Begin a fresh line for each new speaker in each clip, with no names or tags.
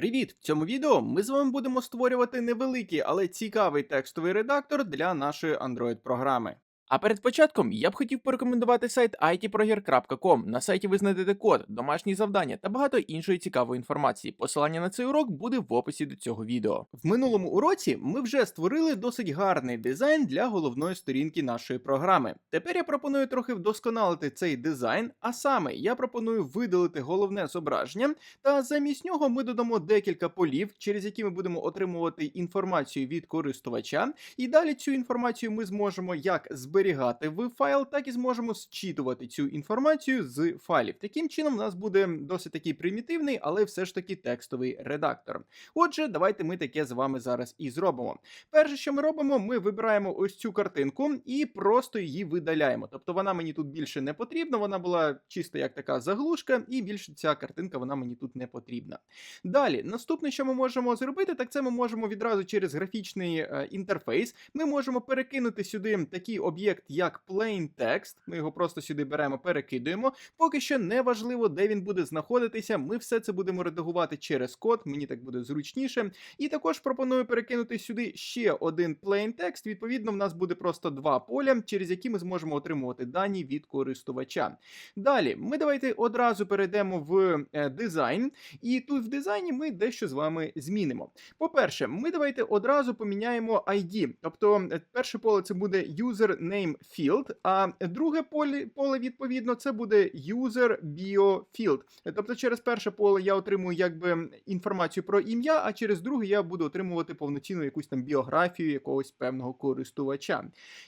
Привіт! В цьому відео ми з вами будемо створювати невеликий, але цікавий текстовий редактор для нашої Android-програми. А перед початком я б хотів порекомендувати сайт itproger.com. На сайті ви знайдете код, домашні завдання та багато іншої цікавої інформації. Посилання на цей урок буде в описі до цього відео. В минулому уроці ми вже створили досить гарний дизайн для головної сторінки нашої програми. Тепер я пропоную трохи вдосконалити цей дизайн, а саме я пропоную видалити головне зображення, та замість нього ми додамо декілька полів, через які ми будемо отримувати інформацію від користувача. І далі цю інформацію ми зможемо як зберігати в файл, так і зможемо зчитувати цю інформацію з файлів. Таким чином, у нас буде досить такий примітивний, але все ж таки текстовий редактор. Отже, давайте ми таке з вами зараз і зробимо. Перше, що ми робимо, ми вибираємо ось цю картинку і просто її видаляємо. Тобто вона мені тут більше не потрібна, вона була чисто як така заглушка, і більше ця картинка вона мені тут не потрібна. Далі, наступне, що ми можемо зробити, так це ми можемо відразу через графічний е, інтерфейс. Ми можемо перекинути сюди такий об'єкт, як plain text. Ми його просто сюди беремо, перекидуємо. Поки що не важливо, де він буде знаходитися. Ми все це будемо редагувати через код, мені так буде зручніше. І також пропоную перекинути сюди ще один plain text. Відповідно, в нас буде просто два поля, через які ми зможемо отримувати дані від користувача. Далі, ми давайте одразу перейдемо в е, дизайн, і тут в дизайні ми дещо з вами змінимо. По-перше, ми давайте одразу поміняємо ID. Тобто, е, перше поле це буде user name field, а друге поле, поле відповідно, це буде user bio field. Тобто, через перше поле я отримую якби інформацію про ім'я, а через друге я буду отримувати повноцінну якусь там біографію якогось певного користувача.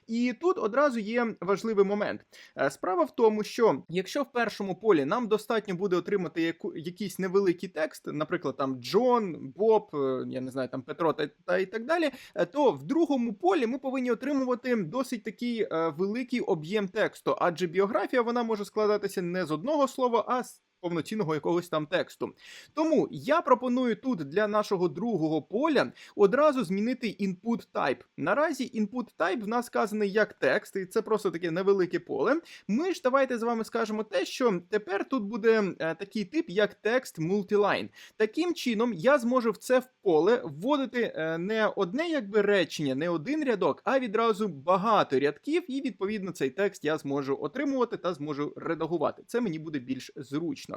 І тут одразу є важливий момент. Е, Справа в тому, що якщо в першому полі нам достатньо буде отримати яку, якийсь невеликий текст, наприклад, там Джон, Боб, е, я не знаю, там Петро та, та і так далі, е, то в другому полі ми повинні отримувати досить такий е, великий об'єм тексту, адже біографія вона може складатися не з одного слова, а з повноцінного якогось там тексту. Тому я пропоную тут для нашого другого поля одразу змінити input type. Наразі input type в нас сказаний як текст, і це просто таке невелике поле. Ми ж давайте з вами скажемо те, що тепер тут буде е, такий тип, як текст multiline. Таким чином, я зможу в це в поле вводити е, не одне якби речення, не один рядок, а відразу багато рядків, і відповідно цей текст я зможу отримувати та зможу редагувати. Це мені буде більш зручно.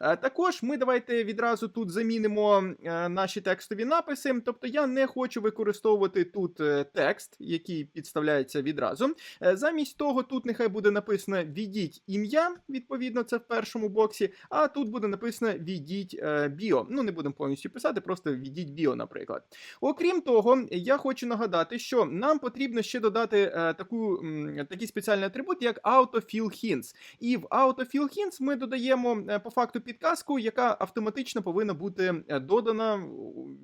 Е, Також ми давайте відразу тут замінимо е, наші текстові написи. Тобто я не хочу використовувати тут е, текст, який підставляється відразу. Замість того, тут нехай буде написано Введіть ім'я, відповідно, це в першому боксі, а тут буде написано Введіть е, біо. Ну, не будемо повністю писати, просто введіть біо, наприклад. Окрім того, я хочу нагадати, що нам потрібно ще додати таку, такий спеціальний атрибут, як Autofill Hints. І в Autofill Hints ми додаємо по факту підказку, яка автоматично повинна бути е, додана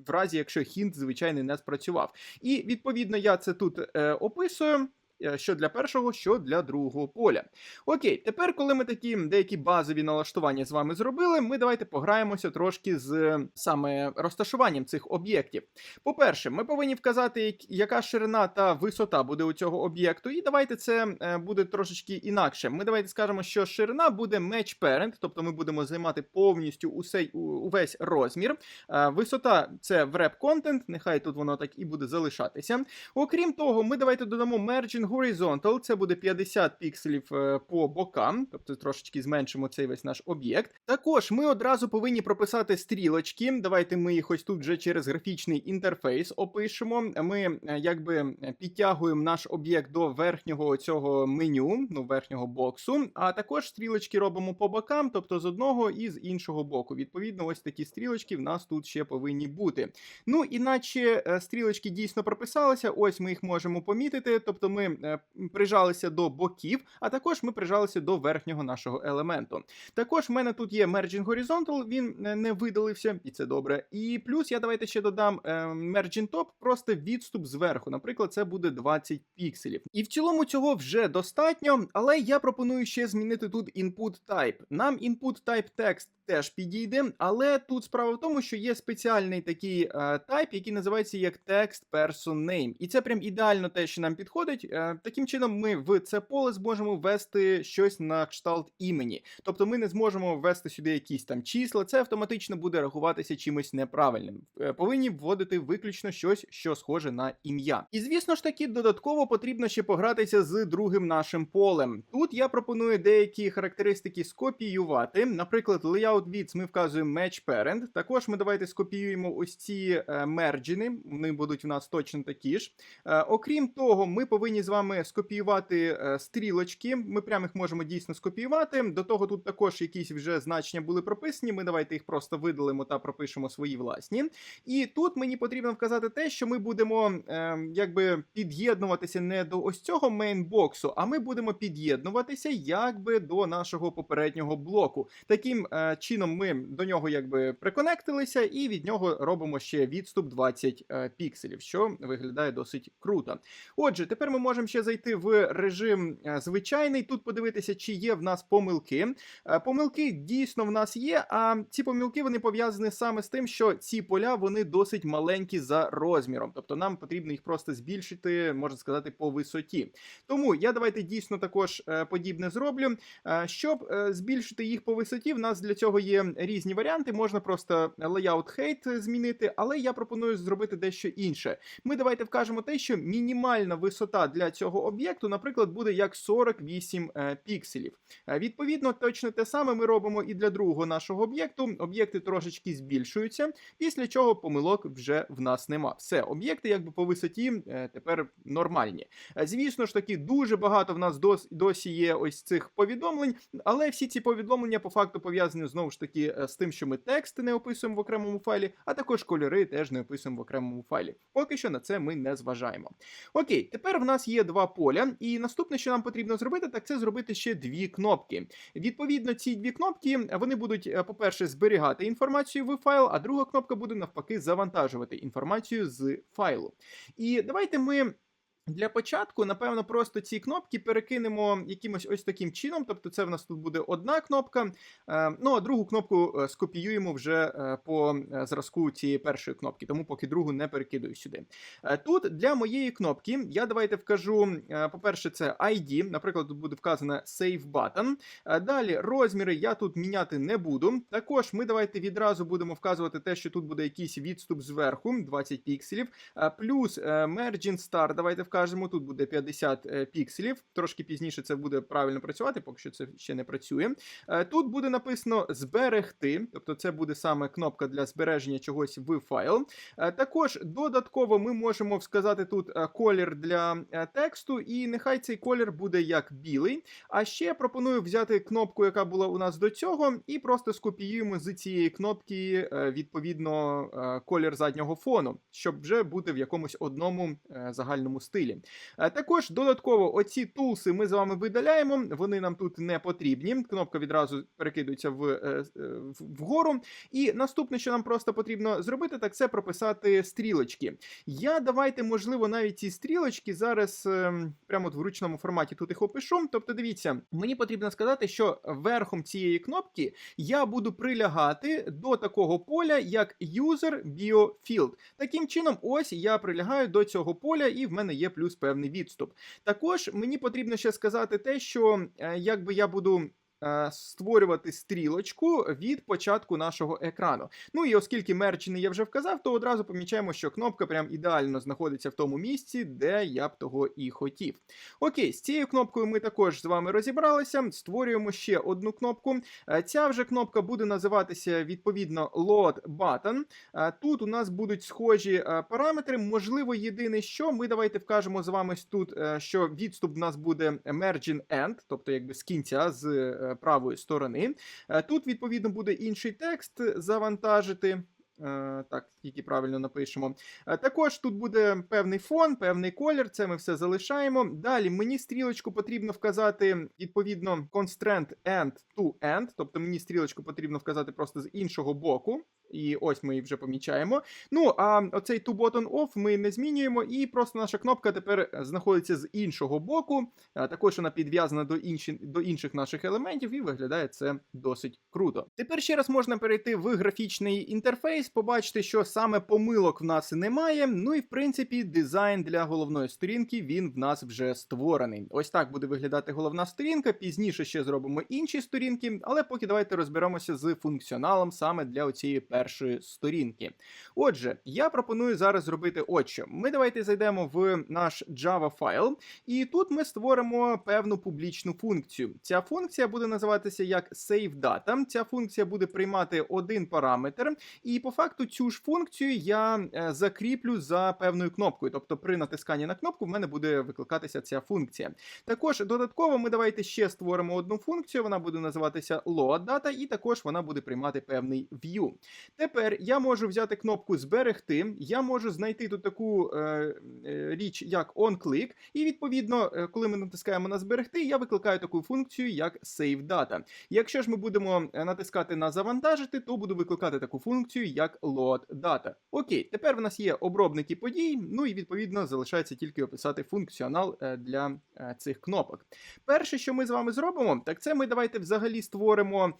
в разі, якщо хінт звичайний не спрацював. І відповідно я це тут е, описую. Е, Що для першого, що для другого поля. Окей, тепер, коли ми такі деякі базові налаштування з вами зробили, ми давайте пограємося трошки з е, саме розташуванням цих об'єктів. По-перше, ми повинні вказати, яка ширина та висота буде у цього об'єкту, і давайте це е, буде трошечки інакше. Ми давайте скажемо, що ширина буде match parent, тобто ми будемо займати повністю усей, увесь розмір. Е, Висота це wrap content, нехай тут воно так і буде залишатися. Окрім того, ми давайте додамо margin horizontal, це буде 50 пікселів е, по бокам, тобто трошечки зменшимо цей весь наш об'єкт. Також ми одразу повинні прописати стрілочки. Давайте ми їх ось тут вже через графічний інтерфейс опишемо. Ми е, якби підтягуємо наш об'єкт до верхнього цього меню, ну верхнього боксу. А також стрілочки робимо по бокам, тобто з одного і з іншого боку. Відповідно, ось такі стрілочки в нас тут ще повинні бути. Ну, іначе е, стрілочки дійсно прописалися. Ось ми їх можемо помітити. Тобто ми е, прижалися до боків, а також ми прижалися до верхнього нашого елементу. Також в мене тут є Merging Horizontal, він е, не видалився, і це добре. І плюс я давайте ще додам е, Merging Top, просто відступ зверху. Наприклад, це буде 20 пікселів. І в цілому цього вже достатньо, але я пропоную ще змінити тут input type. Нам input type text теж підійде, але тут справа в тому, що є спеціальний такий тайп, який називається як text person name. І це прям ідеально те, що нам підходить. Е, таким чином ми в це поле зможемо ввести щось на кшталт імені. Тобто ми не зможемо ввести сюди якісь там числа, це автоматично буде рахуватися чимось неправильним. Е, Повинні вводити виключно щось, що схоже на ім'я. І звісно ж таки, додатково потрібно ще погратися з другим нашим полем. Тут я пропоную деякі характеристики скопіювати. Наприклад, layout width ми вказуємо match parent. Також ми давайте скопіюємо ось ці мерджини, вони будуть у нас точно такі ж. Е, окрім того, ми повинні з вами скопіювати е, стрілочки. Ми прямо їх можемо дійсно скопіювати. До того тут також якісь вже значення були прописані. Ми давайте їх просто видалимо та пропишемо свої власні. І тут мені потрібно вказати те, що ми будемо е, якби під'єднуватися не до ось цього мейнбоксу, а ми будемо під'єднуватися якби до нашого попереднього блоку. Таким е, чином ми до нього якби приконектилися, і від нього робимо ще відступ 20 е, пікселів, що виглядає досить круто. Отже, тепер ми можемо ще зайти в режим е, звичайний. Тут подивитися, чи є в нас помилки. Е, Помилки дійсно в нас є, а ці помилки вони пов'язані саме з тим, що ці поля вони досить маленькі за розміром. Тобто нам потрібно їх просто збільшити, можна сказати, по висоті. Тому я давайте дійсно також е, подібне зроблю. Щоб збільшити їх по висоті, в нас для цього є різні варіанти. Можна просто layout height змінити, але я пропоную зробити дещо інше. Ми давайте вкажемо те, що мінімальна висота для цього об'єкту, наприклад, буде як 48 е, пікселів. Е, Відповідно, точно те саме ми робимо і для другого нашого об'єкту. Об'єкти трошечки збільшуються, після чого помилок вже в нас нема. Все, об'єкти якби по висоті е, тепер нормальні. Звісно ж таки, дуже багато в нас дос- досі є ось цих повідомлень, але всі ці повідомлення по факту пов'язані знову ж таки з тим, що ми тексти не описуємо в окремому файлі, а також кольори теж не описуємо в окремому файлі. Поки що на це ми не зважаємо. Окей, тепер в нас є два поля, і наступне, що нам потрібно зробити, так це зробити ще дві кнопки. Відповідно, ці дві кнопки вони будуть, е, по-перше, зберігати інформацію в файл, а друга кнопка буде навпаки завантажувати інформацію з файлу. І давайте ми. Для початку, напевно, просто ці кнопки перекинемо якимось ось таким чином. Тобто, це в нас тут буде одна кнопка. е, Ну а другу кнопку е, скопіюємо вже е, по зразку цієї першої кнопки, тому поки другу не перекидую сюди. Тут для моєї кнопки я давайте вкажу, по-перше, це ID. Наприклад, тут буде вказано Save Button. Далі розміри я тут міняти не буду. Також ми давайте відразу будемо вказувати те, що тут буде якийсь відступ зверху, 20 пікселів. Плюс Margin Star, давайте вкажемо, тут буде 50 е, пікселів. Трошки пізніше це буде правильно працювати, поки що це ще не працює. Е, Тут буде написано зберегти, тобто це буде саме кнопка для збереження чогось в файл. Е, Також додатково ми можемо сказати тут колір для тексту, і нехай цей колір буде як білий. А ще пропоную взяти кнопку, яка була у нас до цього, і просто скопіюємо з цієї кнопки відповідно колір заднього фону, щоб вже бути в якомусь одному загальному стилі. Е, Також додатково оці тулси ми з вами видаляємо, вони нам тут не потрібні. Кнопка відразу перекидується в, е, е, в- вгору. І наступне, що нам просто потрібно зробити, так це прописати стрілочки. Я давайте, можливо, навіть ці стрілочки зараз ем, прямо от в ручному форматі тут їх опишу. Тобто, дивіться, мені потрібно сказати, що верхом цієї кнопки я буду прилягати до такого поля, як User BioField. Таким чином, ось я прилягаю до цього поля, і в мене є плюс певний відступ. Також мені потрібно ще сказати те, що е, якби я буду. Е, Створювати стрілочку від початку нашого екрану. Ну і оскільки мерчини я вже вказав, то одразу помічаємо, що кнопка прям ідеально знаходиться в тому місці, де я б того і хотів. Окей, з цією кнопкою ми також з вами розібралися. Створюємо ще одну кнопку. Е, Ця вже кнопка буде називатися відповідно Load Button. Е, Тут у нас будуть схожі параметри. Можливо, єдине, що ми давайте вкажемо з вами тут, що відступ у нас буде margin end, тобто якби з кінця з правої сторони. Е, Тут, відповідно, буде інший текст завантажити. Е, Так, тільки правильно напишемо. Е, Також тут буде певний фон, певний колір, це ми все залишаємо. Далі мені стрілочку потрібно вказати відповідно constraint end to end, тобто мені стрілочку потрібно вказати просто з іншого боку. І ось ми її вже помічаємо. Ну, а оцей to button off ми не змінюємо, і просто наша кнопка тепер знаходиться з іншого боку. Також вона підв'язана до, інші, до інших наших елементів, і виглядає це досить круто. Тепер ще раз можна перейти в графічний інтерфейс, побачити, що саме помилок в нас немає. Ну і в принципі, дизайн для головної сторінки він в нас вже створений. Ось так буде виглядати головна сторінка. Пізніше ще зробимо інші сторінки, але поки давайте розберемося з функціоналом саме для оцієї першої сторінки. Отже, я пропоную зараз зробити от що. Ми давайте зайдемо в наш Java файл, і тут ми створимо певну публічну функцію. Ця функція буде називатися як SaveData. Ця функція буде приймати один параметр, і по факту цю ж функцію я е, закріплю за певною кнопкою. Тобто при натисканні на кнопку в мене буде викликатися ця функція. Також додатково ми давайте ще створимо одну функцію, вона буде називатися loadData, і також вона буде приймати певний view. Тепер я можу взяти кнопку зберегти, я можу знайти тут таку е, е, річ, як onClick, і відповідно, е, коли ми натискаємо на зберегти, я викликаю таку функцію, як SaveData. Якщо ж ми будемо е, натискати на завантажити, то буду викликати таку функцію, як loadData. Окей, тепер в нас є обробники подій, ну і відповідно залишається тільки описати функціонал для цих кнопок. Перше, що ми з вами зробимо, так це ми давайте взагалі створимо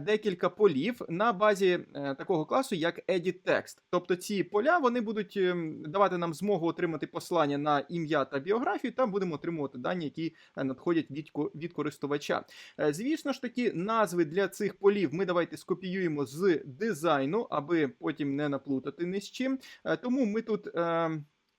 декілька полів на базі такого класу, як Edit Text. Тобто ці поля вони будуть ем, давати нам змогу отримати послання на ім'я та біографію, та будемо отримувати дані, які е, надходять від, від користувача. Е, Звісно ж таки, назви для цих полів ми давайте скопіюємо з дизайну, аби потім не наплутати ні з чим. Е, Тому ми тут. е,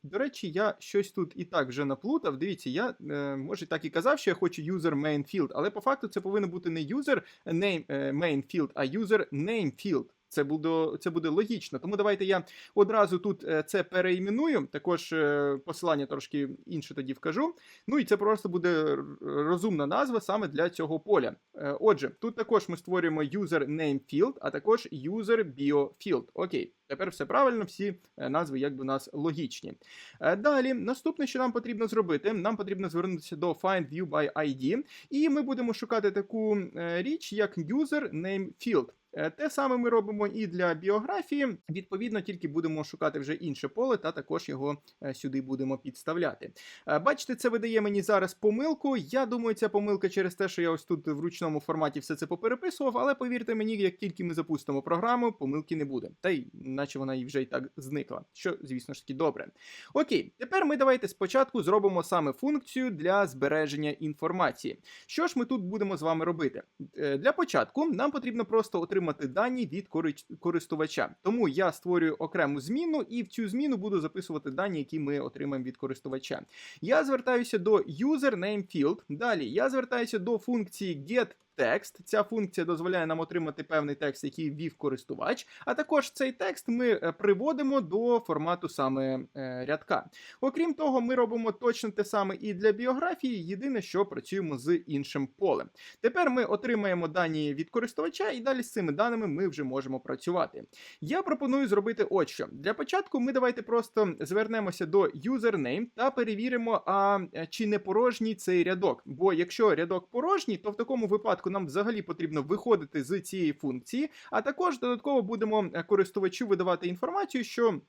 До речі, я щось тут і так вже наплутав. Дивіться, я е, може так і казав, що я хочу user main field, але по факту це повинно бути не user name main field, а user name field. Це буде, це буде логічно. Тому давайте я одразу тут е, це переіменую. Також е, посилання трошки інше тоді вкажу. Ну і це просто буде розумна назва саме для цього поля. Е, Отже, тут також ми створюємо user name field, а також user bio field. Окей, тепер все правильно, всі е, назви якби у нас логічні. Е, Далі, наступне, що нам потрібно зробити, нам потрібно звернутися до Find View by ID, і ми будемо шукати таку е, річ, як user name field. Те саме ми робимо і для біографії. Відповідно, тільки будемо шукати вже інше поле, та також його сюди будемо підставляти. Бачите, це видає мені зараз помилку. Я думаю, ця помилка через те, що я ось тут в ручному форматі все це попереписував, але повірте мені, як тільки ми запустимо програму, помилки не буде. Та й наче вона і вже і так зникла. Що, звісно ж таки, добре. Окей, тепер ми давайте спочатку зробимо саме функцію для збереження інформації. Що ж ми тут будемо з вами робити? Е, Для початку нам потрібно просто отримати дані від кори- користувача. Тому я створюю окрему зміну, і в цю зміну буду записувати дані, які ми отримаємо від користувача. Я звертаюся до user name field. Далі я звертаюся до функції get текст. Ця функція дозволяє нам отримати певний текст, який ввів користувач. А також цей текст ми е, приводимо до формату саме е, рядка. Окрім того, ми робимо точно те саме і для біографії. Єдине, що працюємо з іншим полем. Тепер ми отримаємо дані від користувача, і далі з цими даними ми вже можемо працювати. Я пропоную зробити от що. Для початку ми давайте просто звернемося до username та перевіримо, а е, чи не порожній цей рядок. Бо якщо рядок порожній, то в такому випадку нам взагалі потрібно виходити з цієї функції, а також додатково будемо е, користувачу видавати інформацію, що.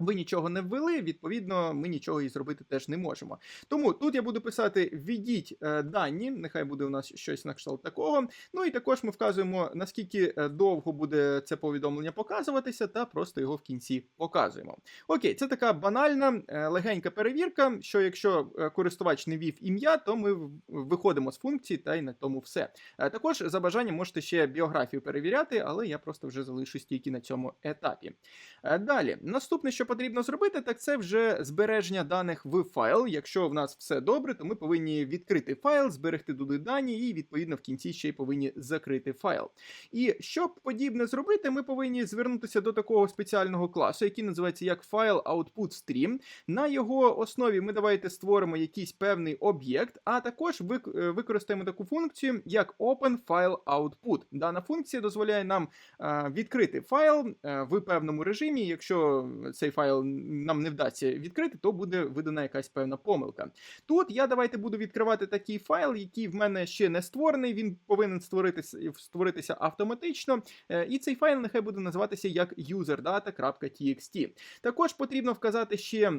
Ви нічого не ввели, відповідно, ми нічого і зробити теж не можемо. Тому тут я буду писати введіть е, дані, нехай буде у нас щось на кшталт такого. Ну і також ми вказуємо, наскільки е, довго буде це повідомлення показуватися, та просто його в кінці показуємо. Окей, це така банальна, е, легенька перевірка, що якщо користувач не вів ім'я, то ми виходимо з функції, та й на тому все. Також за бажанням можете ще біографію перевіряти, але я просто вже залишусь тільки на цьому етапі. Далі, наступне, що потрібно зробити, так це вже збереження даних в файл. Якщо в нас все добре, то ми повинні відкрити файл, зберегти туди дані, і відповідно в кінці ще й повинні закрити файл. І щоб подібне зробити, ми повинні звернутися до такого спеціального класу, який називається як файл output stream. На його основі ми давайте створимо якийсь певний об'єкт, а також е, використаємо таку функцію, як open file output. Дана функція дозволяє нам е, відкрити файл е, в певному режимі. Якщо цей файл файл нам не вдасться відкрити, то буде видана якась певна помилка. Тут я давайте буду відкривати такий файл, який в мене ще не створений. Він повинен створитися створитися автоматично. Е, І цей файл нехай буде називатися як userdata.txt. Також потрібно вказати ще.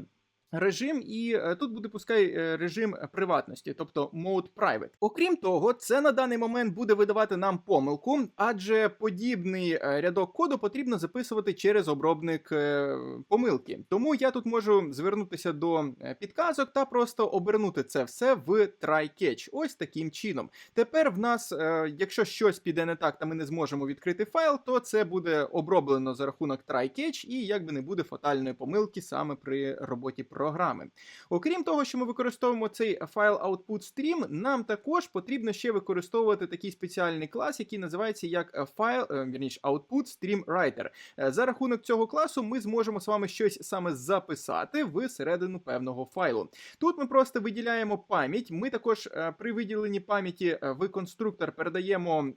Режим, і е, тут буде пускай е, режим приватності, тобто Mode Private. Окрім того, це на даний момент буде видавати нам помилку, адже подібний е, рядок коду потрібно записувати через обробник помилки. Тому я тут можу звернутися до підказок та просто обернути це все в try-catch. Ось таким чином. Тепер в нас, якщо щось піде не так, та ми не зможемо відкрити файл, то це буде оброблено за рахунок try-catch і якби не буде фатальної помилки саме при роботі програми. Окрім того, що ми використовуємо цей файл output stream, нам також потрібно ще використовувати такий спеціальний клас, який називається як е, файл, е, вірніше, output stream writer. Е, За рахунок цього класу ми зможемо з вами щось саме записати в середину певного файлу. Тут ми просто виділяємо пам'ять. Ми також при виділенні пам'яті в конструктор передаємо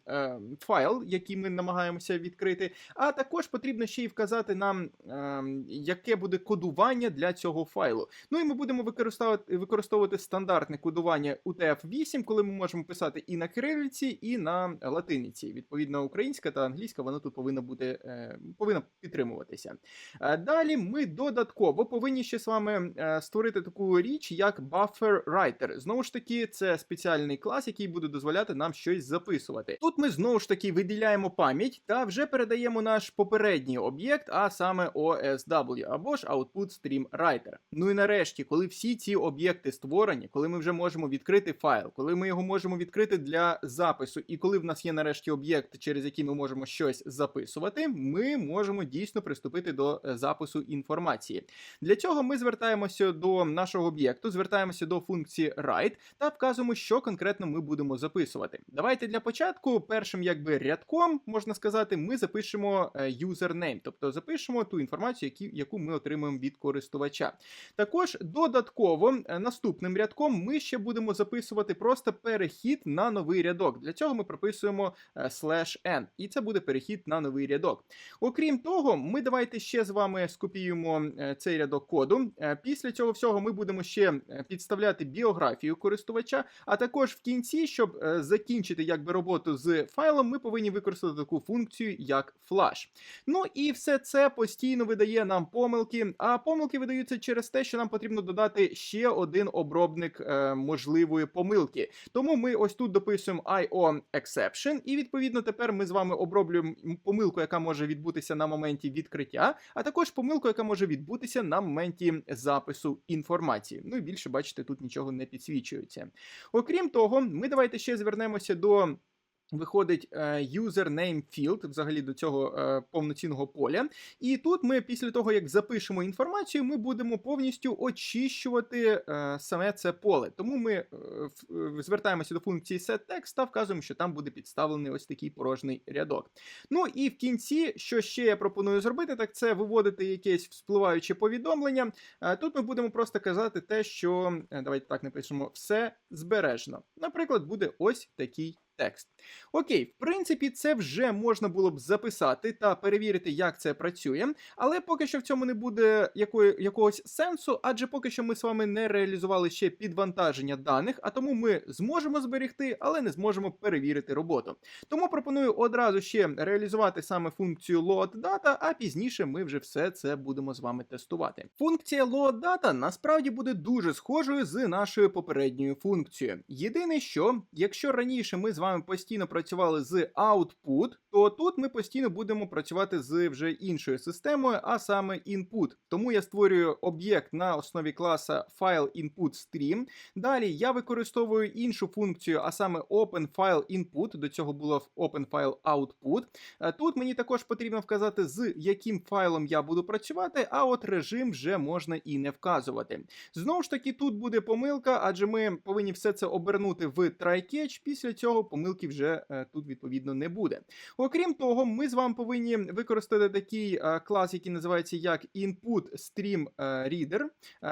файл, який ми намагаємося відкрити. А також потрібно ще й вказати нам, е, яке буде кодування для цього файлу. Ну і ми будемо використовувати, використовувати стандартне кодування UTF-8, коли ми можемо писати і на кирилиці, і на латиниці. Відповідно, українська та англійська вона тут повинна бути е, повинна підтримуватися. Е, Далі ми додатково повинні ще з вами е, створити таку річ, як Buffer Writer. Знову ж таки, це спеціальний клас, який буде дозволяти нам щось записувати. Тут ми знову ж таки виділяємо пам'ять та вже передаємо наш попередній об'єкт, а саме OSW або ж Output Stream Writer. Ну і нарешті, коли всі ці об'єкти створені, коли ми вже можемо відкрити файл, коли ми його можемо відкрити для запису, і коли в нас є нарешті об'єкт, через який ми можемо щось записувати, ми можемо дійсно приступити до е, запису інформації. Для цього ми звертаємося до нашого об'єкту, звертаємося до функції write та вказуємо, що конкретно ми будемо записувати. Давайте для початку першим якби рядком можна сказати, ми запишемо е, username, тобто запишемо ту інформацію, яку ми отримуємо від користувача. Також додатково е, наступним рядком ми ще будемо записувати просто перехід на новий рядок. Для цього ми прописуємо е, slash n, і це буде перехід на новий рядок. Окрім того, ми давайте ще з вами скопіюємо е, цей рядок коду. Е, Після цього всього ми будемо ще е, підставляти біографію користувача, а також в кінці, щоб е, закінчити якби роботу з файлом, ми повинні використати таку функцію як flash. Ну і все це постійно видає нам помилки, а помилки видаються через те, що нам потрібно додати ще один обробник е, можливої помилки. Тому ми ось тут дописуємо IO exception, і відповідно тепер ми з вами оброблюємо помилку, яка може відбутися на моменті відкриття, а також помилку, яка може відбутися на моменті запису інформації. Ну і більше бачите, тут нічого не підсвічується. Окрім того, ми давайте ще звернемося до. Виходить е, username field взагалі до цього е, повноцінного поля. І тут ми, після того, як запишемо інформацію, ми будемо повністю очищувати е, саме це поле. Тому ми звертаємося до функції setText та вказуємо, що там буде підставлений ось такий порожній рядок. Ну і в кінці, що ще я пропоную зробити, так це виводити якесь вспливаюче повідомлення. Тут ми будемо просто казати те, що давайте так напишемо все збережено. Наприклад, буде ось такий текст. Окей, в принципі, це вже можна було б записати та перевірити, як це працює, але поки що в цьому не буде якої, якогось сенсу, адже поки що ми з вами не реалізували ще підвантаження даних, а тому ми зможемо зберегти, але не зможемо перевірити роботу. Тому пропоную одразу ще реалізувати саме функцію load data, а пізніше ми вже все це будемо з вами тестувати. Функція load data насправді буде дуже схожою з нашою попередньою функцією. Єдине, що якщо раніше ми з вами постійно працювали з output, то тут ми постійно будемо працювати з вже іншою системою, а саме input. Тому я створюю об'єкт на основі класа file input stream. Далі я використовую іншу функцію, а саме openFileInput. До цього було openFileOutput. Е, Тут мені також потрібно вказати, з яким файлом я буду працювати, а от режим вже можна і не вказувати. Знову ж таки, тут буде помилка, адже ми повинні все це обернути в try-catch, після цього помилки вже е, тут відповідно не буде. Окрім того, ми з вами повинні використати такий е, клас, який називається як Input Stream е, Reader.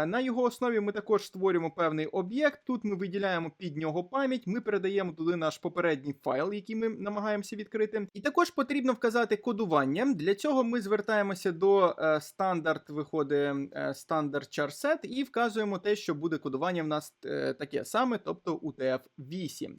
На його основі ми також створюємо певний об'єкт. Тут ми виділяємо під нього пам'ять, ми передаємо туди наш попередній файл, який ми намагаємося відкрити. І також потрібно вказати кодування. Для цього ми звертаємося до стандарт, виходить стандарт charset і вказуємо те, що буде кодування в нас таке саме, тобто UTF-8.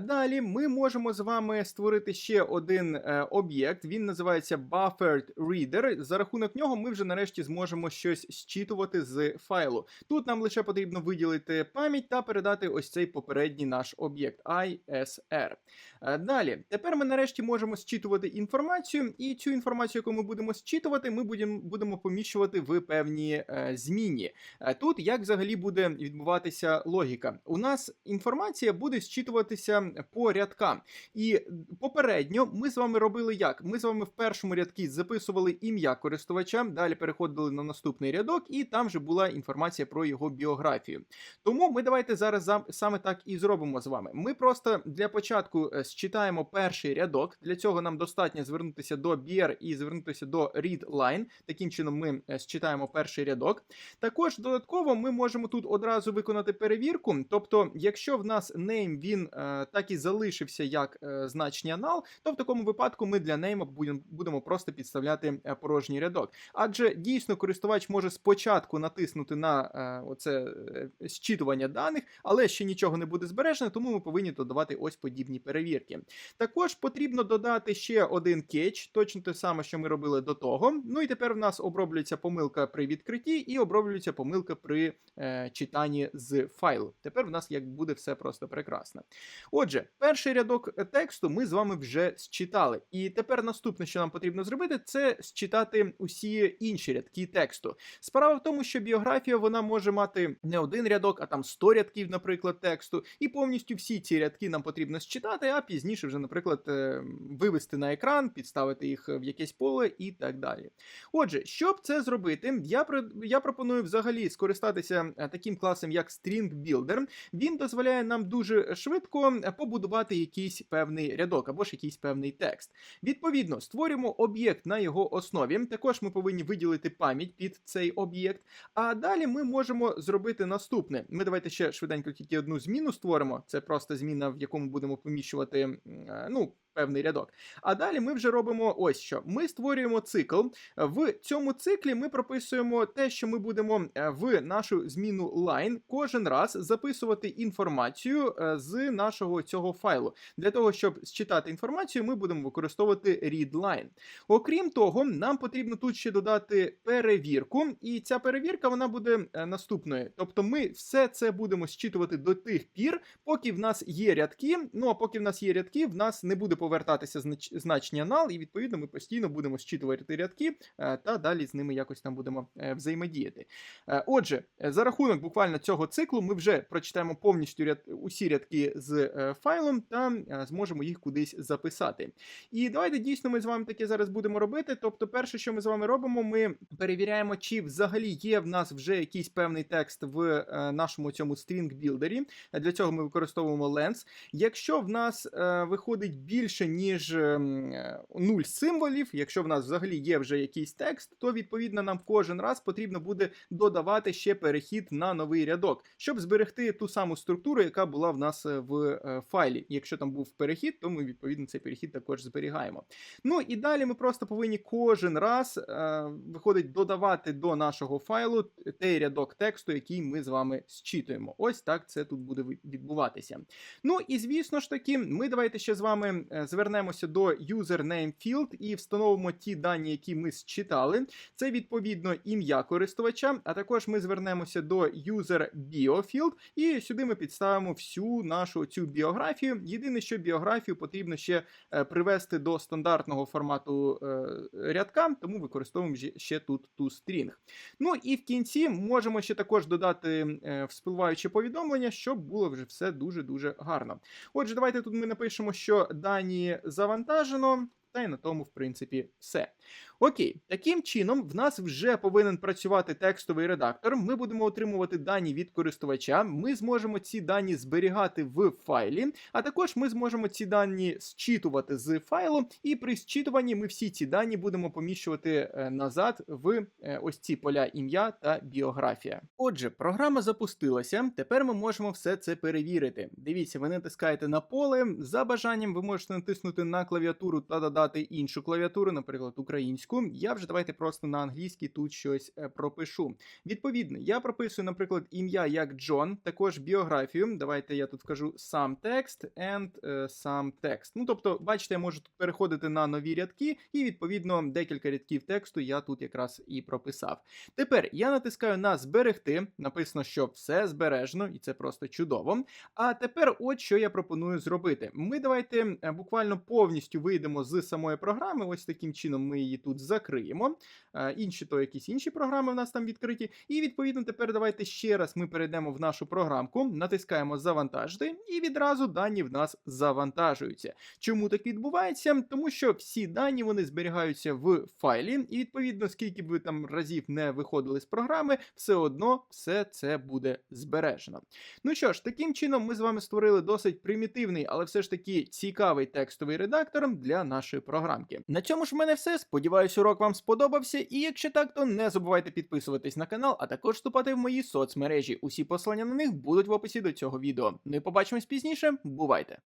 Далі ми можемо з вами створити ще один е, об'єкт. Він називається Buffered Reader. За рахунок нього ми вже нарешті зможемо щось зчитувати з файлу. Тут нам лише потрібно виділити пам'ять та передати ось цей попередній наш об'єкт ISR. Е, Далі, тепер ми нарешті можемо зчитувати інформацію, і цю інформацію, яку ми будемо зчитувати, ми будемо, поміщувати в певні е, змінні. Е, Тут як взагалі буде відбуватися логіка? У нас інформація буде зчитуватися по рядкам. І попередньо ми з вами робили як? Ми з вами в першому рядку записували ім'я користувача, далі переходили на наступний рядок, і там вже була інформація про його біографію. Тому ми давайте зараз саме так і зробимо з вами. Ми просто для початку е, зчитаємо перший рядок. Для цього нам достатньо звернутися до BR і звернутися до read line. Таким чином ми е, зчитаємо перший рядок. Також додатково ми можемо тут одразу виконати перевірку. Тобто, якщо в нас name він е, так і залишився як е, значення null, то в такому випадку ми для name будемо, просто підставляти е, порожній рядок. Адже дійсно користувач може спочатку натиснути на е, оце зчитування даних, але ще нічого не буде збережено, тому ми повинні додавати ось подібні перевірки. Також потрібно додати ще один кетч, точно те саме, що ми робили до того. Ну і тепер в нас оброблюється помилка при відкритті і оброблюється помилка при е, читанні з файлу. Тепер в нас як буде все просто прекрасно. Отже, перший рядок е, тексту ми з вами вже зчитали. І тепер наступне, що нам потрібно зробити, це зчитати усі інші рядки тексту. Справа в тому, що біографія вона може мати не один рядок, а там 100 рядків, наприклад, тексту. І повністю всі ці рядки нам потрібно зчитати, а пізніше вже, наприклад, е, вивести на екран, підставити їх в якесь поле і так далі. Отже, щоб це зробити, я я пропоную взагалі скористатися е, таким класом, як String Builder. Він дозволяє нам дуже швидко е, побудувати якийсь певний рядок або ж якийсь певний текст. Відповідно, створюємо об'єкт на його основі. Також ми повинні виділити пам'ять під цей об'єкт. А далі ми можемо зробити наступне. Ми давайте ще швиденько тільки одну зміну створимо. Це просто зміна, в якому будемо поміщувати е, ну, певний рядок. А далі ми вже робимо ось що. Ми створюємо цикл. В цьому циклі ми прописуємо те, що ми будемо е, в нашу зміну line кожен раз записувати інформацію е, з нашого цього файлу. Для того, щоб зчитати інформацію, ми будемо використовувати readline. Окрім того, нам потрібно тут ще додати перевірку, і ця перевірка вона буде е, наступною. Тобто, ми все це будемо зчитувати до тих пір, поки в нас є рядки. Ну а поки в нас є рядки, в нас не буде повертатися знач- значення null, і відповідно ми постійно будемо зчитувати рядки е, та далі з ними якось там будемо е, взаємодіяти. Е, Отже, за рахунок буквально цього циклу ми вже прочитаємо повністю ряд, усі рядки з файлом та зможемо їх кудись записати. І давайте дійсно ми з вами таке зараз будемо робити. Тобто, перше, що ми з вами робимо, ми перевіряємо, чи взагалі є в нас вже якийсь певний текст в нашому цьому string білдері. Для цього ми використовуємо lens. Якщо в нас виходить більше ніж ем, е, нуль символів, якщо в нас взагалі є вже якийсь текст, то відповідно нам кожен раз потрібно буде додавати ще перехід на новий рядок, щоб зберегти ту саму структуру, яка була в нас е, в е, файлі. Якщо там був перехід, то ми відповідно цей перехід також зберігаємо. Ну і далі ми просто повинні кожен раз виходить додавати до нашого файлу той рядок тексту, який ми з вами зчитуємо. Ось так це тут буде відбуватися. Ну і звісно ж таки, ми давайте ще з вами звернемося до username field і встановимо ті дані, які ми зчитали. Це відповідно ім'я користувача, а також ми звернемося до user bio field і сюди ми підставимо всю нашу цю біографію. Єдине, що біографію потрібно ще е, привести до стандартного формату е, рядка, тому використовуємо ще- тут toString. Ну і в кінці можемо ще також додати е, вспливаюче повідомлення, щоб було вже все дуже-дуже гарно. Отже, давайте тут ми напишемо, що дані завантажено. Та й на тому, в принципі, все. Окей, таким чином, в нас вже повинен працювати текстовий редактор. Ми будемо отримувати дані від користувача. Ми зможемо ці дані зберігати в файлі, а також ми зможемо ці дані зчитувати з файлу, і при зчитуванні ми всі ці дані будемо поміщувати е, назад в е, ось ці поля ім'я та біографія. Отже, програма запустилася. Тепер ми можемо все це перевірити. Дивіться, ви натискаєте на поле. За бажанням ви можете натиснути на клавіатуру та додати іншу клавіатуру, наприклад, українську. Я вже давайте просто на англійській тут щось е, пропишу. Відповідно, я прописую, наприклад, ім'я як Джон, також біографію. Давайте я тут вкажу сам текст and е, сам текст. Ну тобто, бачите, я можу тут переходити на нові рядки, і відповідно декілька рядків тексту я тут якраз і прописав. Тепер я натискаю на зберегти. Написано, що все збережено, і це просто чудово. А тепер, от що я пропоную зробити. Ми давайте е, буквально повністю вийдемо з самої програми. Ось таким чином ми її тут закриємо. Е, Інші то якісь інші програми в нас там відкриті. І відповідно тепер давайте ще раз ми перейдемо в нашу програмку, натискаємо завантажити, і відразу дані в нас завантажуються. Чому так відбувається? Тому що всі дані вони зберігаються в файлі, і відповідно, скільки б ви там разів не виходили з програми, все одно все це буде збережено. Ну що ж, таким чином ми з вами створили досить примітивний, але все ж таки цікавий текстовий редактор для нашої програмки. На цьому ж в мене все. Сподіваюсь, урок вам сподобався. І якщо так, то не забувайте підписуватись на канал, а також вступати в мої соцмережі. Усі послання на них будуть в описі до цього відео. Ну і побачимось пізніше. Бувайте!